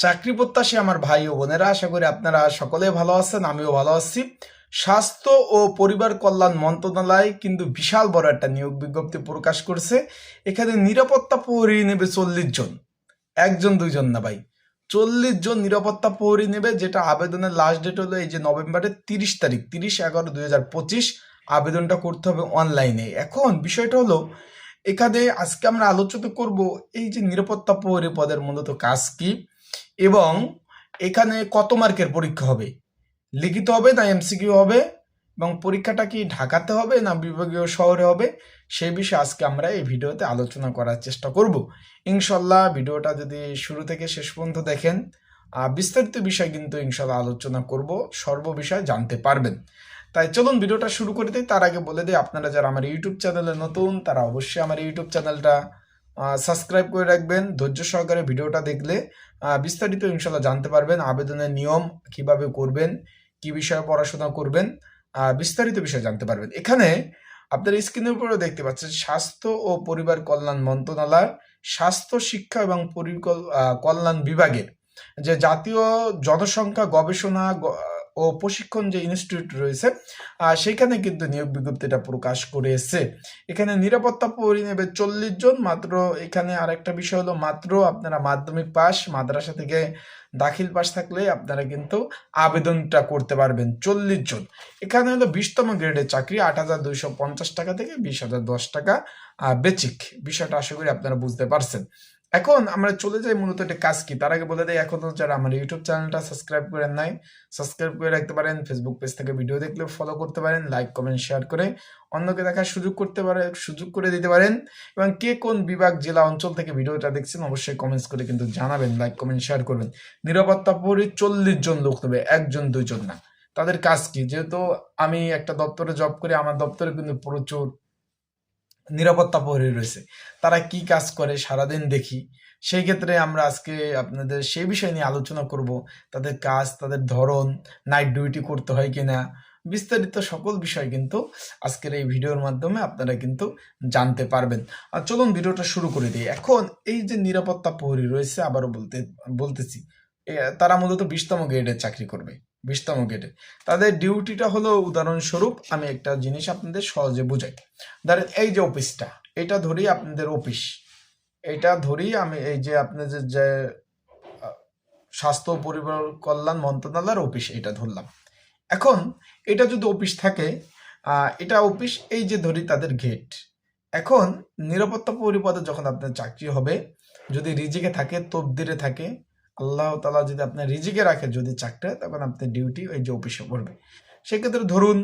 চাকরি প্রত্যাশী আমার ভাই ও বোনেরা, আশা করি আপনারা সকলে ভালো আছেন, আমিও ভালো আছি। স্বাস্থ্য ও পরিবার কল্যাণ মন্ত্রণালয় কিন্তু বিশাল বড় একটা নিয়োগ বিজ্ঞপ্তি প্রকাশ করছে। এখানে নিরাপত্তা প্রহরী নেবে চল্লিশ জন। একজন, দুইজন না ভাই। চল্লিশ জন নিরাপত্তা প্রহরী নেবে, যেটা আবেদনের লাস্ট ডেট হলো এই যে নভেম্বরের তিরিশ তারিখ, তিরিশ এগারো দুই হাজার পঁচিশ। আবেদনটা করতে হবে অনলাইনে এখন বিষয়টা হলো, এখানে আজকে আমরা আলোচনা করব এই যে নিরাপত্তা প্রহরী পদের মূলত কাজ কি। এবং এখানে কত মার্কের পরীক্ষা হবে? লিখিত হবে না এমসিকিউ হবে? এবং পরীক্ষাটা কি ঢাকাতে হবে না বিভাগীয় শহরে হবে? সেই বিষয়ে আজকে আমরা এই ভিডিওতে আলোচনা করার চেষ্টা করব। ইনশাল্লাহ ভিডিওটা যদি শুরু থেকে শেষ পর্যন্ত দেখেন বিস্তারিত বিষয় কিন্তু ইনশাল্লাহ আলোচনা করব, সর্ব বিষয় জানতে পারবেন। তাই চলুন ভিডিওটা শুরু করে দিই। তার আগে বলে দিই, আপনারা যারা আমার ইউটিউব চ্যানেলে নতুন, তারা অবশ্যই আমার ইউটিউব চ্যানেলটা সাবস্ক্রাইব করে রাখবেন। ধৈর্য সহকারে ভিডিওটা দেখলে বিস্তারিত ইনশাল্লাহ জানতে পারবেন, আবেদনের নিয়ম কীভাবে করবেন, কি বিষয়ে পড়াশোনা করবেন বিস্তারিত বিষয়ে জানতে পারবেন। এখানে আপনার স্ক্রিনের উপরে দেখতে পাচ্ছেন, স্বাস্থ্য ও পরিবার কল্যাণ মন্ত্রণালয়, স্বাস্থ্য শিক্ষা এবং কল্যাণ বিভাগের যে জাতীয় জনসংখ্যা গবেষণা ও প্রশিক্ষণ যে ইনস্টিটিউট রয়েছে সেখানে কিন্তু নিয়োগ বিজ্ঞপ্তিটা প্রকাশ করেছে। এখানে নিরাপত্তা প্রহরী নেবে চল্লিশ জন, মাত্র এখানে আরেকটা বিষয় হলো, মাত্র আপনারা মাধ্যমিক পাস, মাদ্রাসা থেকে দাখিল পাস থাকলে আপনারা কিন্তু আবেদনটা করতে পারবেন চল্লিশ জন। এখানে হলো বিশতম গ্রেডের চাকরি, আট হাজার দুইশো পঞ্চাশ টাকা থেকে বিশ হাজার দশ টাকা বেচিক। বিষয়টা আশা করি আপনারা বুঝতে পারছেন। এখন আমরা চলে যাই মূলত একটা কাজ কি? তার আগে বলে দেয় এখনও যারা আমার ইউটিউব চ্যানেলটা সাবস্ক্রাইব করেন নাই সাবস্ক্রাইব করে রাখতে পারেন ফেসবুক পেজ থেকে ভিডিও দেখলে ফলো করতে পারেন লাইক কমেন্ট শেয়ার করে অন্যকে দেখার সুযোগ করতে পারে, সুযোগ করে দিতে পারেন এবং কে কোন বিভাগ, জেলা, অঞ্চল থেকে ভিডিওটা দেখছেন অবশ্যই কমেন্টস করে কিন্তু জানাবেন লাইক কমেন্ট শেয়ার করবেন। নিরাপত্তা প্রহরী চল্লিশ জন লোক নেবে, একজন, দুইজন না। তাদের কাজ কি? যেহেতু আমি একটা দপ্তরে জব করি, আমার দপ্তরে কিন্তু প্রচুর নিরাপত্তা প্রহরী রয়েছে। তারা কি কাজ করে সারাদিন দেখি। সেই ক্ষেত্রে আমরা আজকে আপনাদের সেই বিষয় নিয়ে আলোচনা করব, তাদের কাজ, তাদের ধরন নাইট ডিউটি করতে হয় কিনা, বিস্তারিত সকল বিষয় কিন্তু আজকের এই ভিডিওর মাধ্যমে আপনারা কিন্তু জানতে পারবেন। আর চলুন ভিডিওটা শুরু করে দিই। এখন এই যে নিরাপত্তা প্রহরী রয়েছে, আবারও বলতে, বলতেছি তারা মূলত বিশতম গ্রেডের চাকরি করবে। বিশতম গেটে তাদের ডিউটিটা হলো, উদাহরণস্বরূপ আমি একটা জিনিস আপনাদের সহজে বুঝাই। ধরেন এই যে অফিসটা এটা ধরি আপনাদের অফিস এটা ধরি আমি এই যে আপনাদের যে স্বাস্থ্য পরিবার কল্যাণ মন্ত্রণালয়ের অফিস এটা ধরলাম। এখন এটা যদি অফিস থাকে এটা অফিস এই যে ধরি তাদের গেট এখন নিরাপত্তা পরিপদে যখন আপনার চাকরি হবে, যদি রিজিকে থাকে তবদিরে থাকে আল্লাহ তালা যদি আপনার রিজিকে রাখে, যদি চাকরি তখন আপনার ডিউটি ওই যে অফিসে পড়বে। সেক্ষেত্রে ধরুন,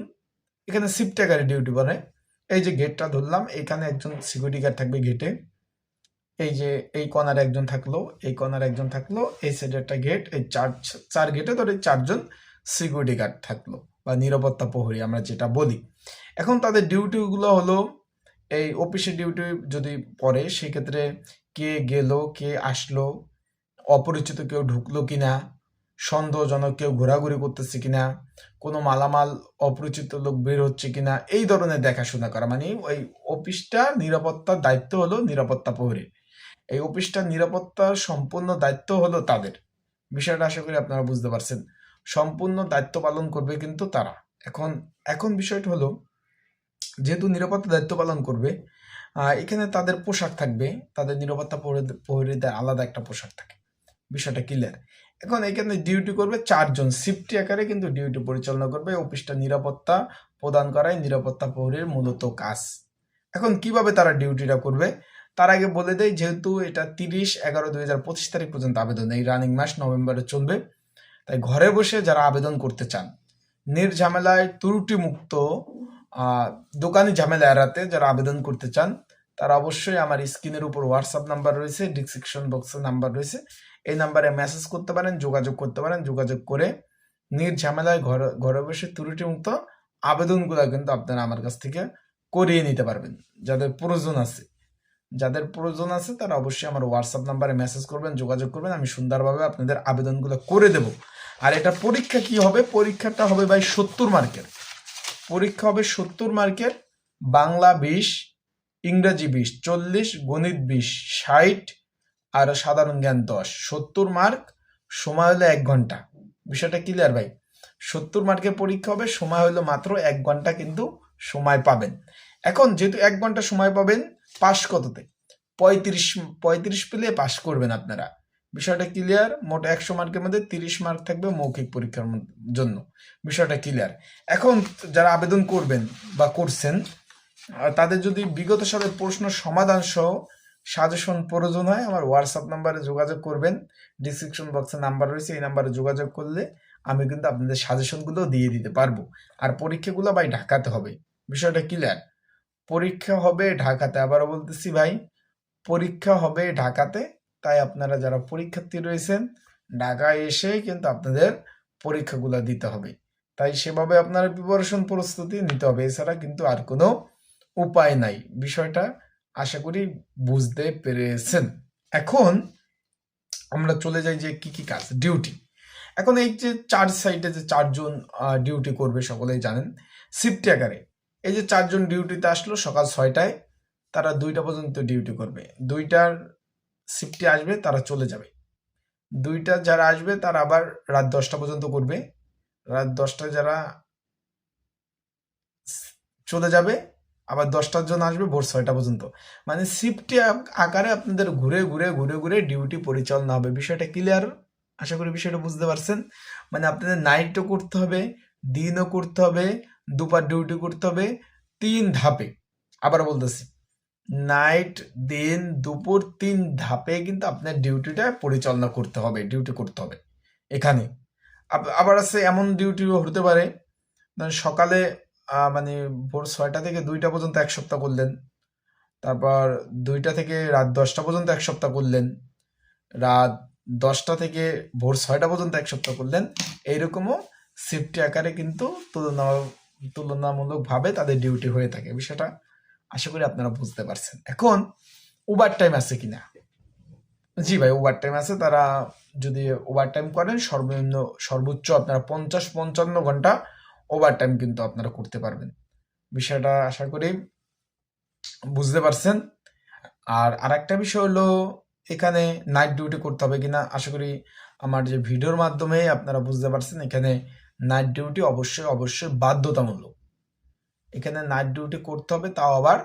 এখানে গাড়ি ডিউটি বলে। এই যে গেটটা ধরলাম, এখানে একজন সিকিউরিটি গার্ড থাকবে গেটে এই যে, এই কর্নারে একজন থাকল, এই কর্নারে একজন থাকল, এই সাইডে একটা গেট এই চার চার গেটে ধরে চারজন সিকিউরিটি গার্ড থাকল, বা নিরাপত্তা প্রহরী আমরা যেটা বলি। এখন তাদের ডিউটিগুলো হলো, এই অফিসের ডিউটি যদি পড়ে, সেক্ষেত্রে কে গেল, কে আসলো অপরিচিত কেউ ঢুকলো কিনা, সন্দেহজনক কেউ ঘোরাঘুরি করতেছে কিনা, কোনো মালামাল অপরিচিত লোক বের হচ্ছে কিনা, এই ধরনের দেখাশোনা করা। মানে ওই অফিসটা নিরাপত্তার দায়িত্ব হলো নিরাপত্তা প্রহরী। এই অফিসটার নিরাপত্তার সম্পূর্ণ দায়িত্ব হলো তাদের। বিষয়টা আশা করি আপনারা বুঝতে পারছেন। সম্পূর্ণ দায়িত্ব পালন করবে কিন্তু তারা। এখন এখন বিষয়টা হলো, যেহেতু নিরাপত্তা দায়িত্ব পালন করবে এখানে তাদের পোশাক থাকবে। তাদের নিরাপত্তা প্রহরী- প্রহরীদের আলাদা একটা পোশাক থাকে। বিষয়টা ক্লিয়ার এখন এখানে ডিউটি করবে চারজন সিফটি আকারে কিন্তু ডিউটি পরিচালনা করবে অফিসটা নিরাপত্তা প্রদান করাই নিরাপত্তা প্রহরীর মূলত কাজ। এখন কীভাবে তারা ডিউটিটা করবে? তার আগে বলে দেয় যেহেতু এটা তিরিশ এগারো দুই হাজার পঁচিশ তারিখ পর্যন্ত আবেদন, এই রানিং মাস নভেম্বরে চলবে। তাই ঘরে বসে যারা আবেদন করতে চান নির্ঝামেলায় ত্রুটি মুক্ত দোকানি ঝামেলা এড়াতে যারা আবেদন করতে চান, তারা অবশ্যই আমার স্ক্রিনের উপর হোয়াটসঅ্যাপ নাম্বার রয়েছে ডিসক্রিপশন বক্সের নাম্বার রয়েছে। এই নাম্বারে মেসেজ করতে পারেন, যোগাযোগ করতে পারেন, যোগাযোগ করে নির্ঝামেলায় ঘরে ঘরে বসে ত্রুটি মুক্ত আবেদনগুলো কিন্তু আপনারা আমার কাছ থেকে করিয়ে নিতে পারবেন। যাদের প্রয়োজন আছে, যাদের প্রয়োজন আছে তারা অবশ্যই আমার হোয়াটসঅ্যাপ নাম্বারে মেসেজ করবেন, যোগাযোগ করবেন, আমি সুন্দরভাবে আপনাদের আবেদনগুলো করে দেব। আর এটা পরীক্ষা কি হবে? পরীক্ষাটা হবে ভাই সত্তর মার্কের। পরীক্ষা হবে সত্তর মার্কের বাংলা বিশ, ইংরাজি বিশ, চল্লিশ, গণিত বিশ, ষাট আর সাধারণ জ্ঞান দশ। সত্তর মার্ক সময় হলো এক ঘণ্টা। বিষয়টা ক্লিয়ার ভাই? সত্তর মার্কের পরীক্ষা হবে, সময় হলো মাত্র এক ঘণ্টা কিন্তু সময় পাবেন। এখন যেহেতু এক ঘণ্টা সময় পাবেন, পাস কততে? পঁয়ত্রিশ পঁয়ত্রিশ পেলে পাশ করবেন আপনারা। বিষয়টা ক্লিয়ার মোট একশো মার্কের মধ্যে তিরিশ মার্ক থাকবে মৌখিক পরীক্ষার জন্য। বিষয়টা ক্লিয়ার এখন যারা আবেদন করবেন বা করছেন তাদের যদি বিগত সালের প্রশ্ন সমাধান সহ সাজেশন প্রয়োজন হয়, আমার হোয়াটসঅ্যাপ নাম্বারে যোগাযোগ করবেন। ডিসক্রিপশন বক্সে নাম্বার রয়েছে, এই নাম্বারে যোগাযোগ করলে আমি কিন্তু আপনাদের সাজেশনগুলো দিয়ে দিতে পারব। আর পরীক্ষাগুলো ভাই ঢাকাতে হবে। বিষয়টা ক্লিয়ার পরীক্ষা হবে ঢাকাতে, আবারও বলতেছি ভাই, পরীক্ষা হবে ঢাকাতে, তাই আপনারা যারা পরীক্ষার্থী রয়েছেন, ঢাকায় এসে কিন্তু আপনাদের পরীক্ষাগুলো দিতে হবে। তাই সেভাবে আপনারা প্রিপারেশন প্রস্তুতি নিতে হবে, এছাড়া কিন্তু আর কোনো উপায় নাই। বিষয়টা আশা করি বুঝতে পেরেছেন। এখন আমরা চলে যাই যে কি কি কাজ, ডিউটি। এখন এই যে চার সাইডে যে চারজন ডিউটি করবে সকলেই জানেন শিফট আকারে। এই যে চারজন ডিউটিতে আসলো সকাল ছয়টায়, তারা দুইটা পর্যন্ত ডিউটি করবে। দুইটার শিফটে আসবে, তারা চলে যাবে। দুইটা যারা আসবে, তারা আবার রাত দশটা পর্যন্ত করবে। রাত দশটায় যারা চলে যাবে আবার দশটার জন্য আসবে ভোর ছয়টা পর্যন্ত। মানে শিফটে আকারে আপনাদের ঘুরে ঘুরে ঘুরে ঘুরে ডিউটি পরিচালনা হবে। বিষয়টা ক্লিয়ার আশা করি বিষয়টা বুঝতে পারছেন। মানে আপনাদের নাইটও করতে হবে, দিনও করতে হবে, দুপার ডিউটি করতে হবে, তিন ধাপে। আবার বলতেছি নাইট দিন, দুপুর, তিন ধাপে কিন্তু আপনার ডিউটিটা পরিচালনা করতে হবে ডিউটি করতে হবে। এখানে। আবার আছে এমন ডিউটিও হতে পারে। সকালে মানে ভোর ছয়টা থেকে দুইটা পর্যন্ত এক সপ্তাহ করলেন। তারপর দুইটা থেকে রাত দশটা পর্যন্ত এক সপ্তাহ করলেন। রাত দশটা থেকে ভোর ছয়টা পর্যন্ত এক সপ্তাহ করলেন। এইরকমও শিফটি আকারে কিন্তু তুলনা তুলনামূলকভাবে তাদের ডিউটি হয়ে থাকে। বিষয়টা আশা করি আপনারা বুঝতে পারছেন। এখন ওভার টাইম আছে কিনা? জি ভাই ওভার টাইম আছে। তারা যদি ওভার টাইম করেন, সর্বনিম্ন, সর্বোচ্চ আপনারা পঞ্চাশ পঞ্চান্ন ঘণ্টা ওভার টাইম কিন্তু আপনারা করতে পারবেন। বিষয়টা আশা করি বুঝতে পারছেন। আর আরেকটা বিষয় হলো, এখানে নাইট ডিউটি করতে হবে কিনা? আশা করি আমার যে ভিডিওর মাধ্যমে আপনারা বুঝতে পারছেন, এখানে নাইট ডিউটি অবশ্যই অবশ্যই বাধ্যতামূলক। এখানে নাইট ডিউটি করতে হবে, তাও আবার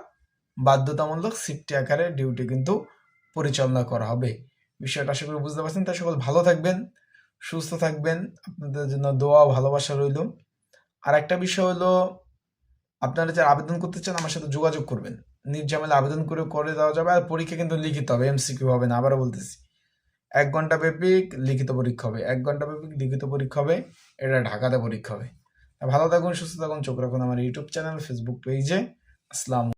বাধ্যতামূলক সিফটি আকারে ডিউটি কিন্তু পরিচালনা করা হবে। বিষয়টা আশা করি বুঝতে পারছেন। তাই সকল ভালো থাকবেন, সুস্থ থাকবেন। আপনাদের জন্য দোয়া ভালোবাসা রইল। আর একটা বিষয় হলো, আপনারা যারা আবেদন করতে চান আমার সাথে যোগাযোগ করবেন। নির্ঝামেলা আবেদন করে করে দেওয়া যাবে আর পরীক্ষা কিন্তু লিখিত হবে এমসিকিউ হবে না, আবারও বলতেছি। এক ঘণ্টা ব্যাপিক লিখিত পরীক্ষা হবে, এক ঘণ্টা ব্যাপিক লিখিত পরীক্ষা হবে, এটা ঢাকাতে পরীক্ষা হবে। ভালো থাকুন, সুস্থ থাকুন, চোখ রাখুন আমার ইউটিউব চ্যানেল ফেসবুক পেজে আসসালাম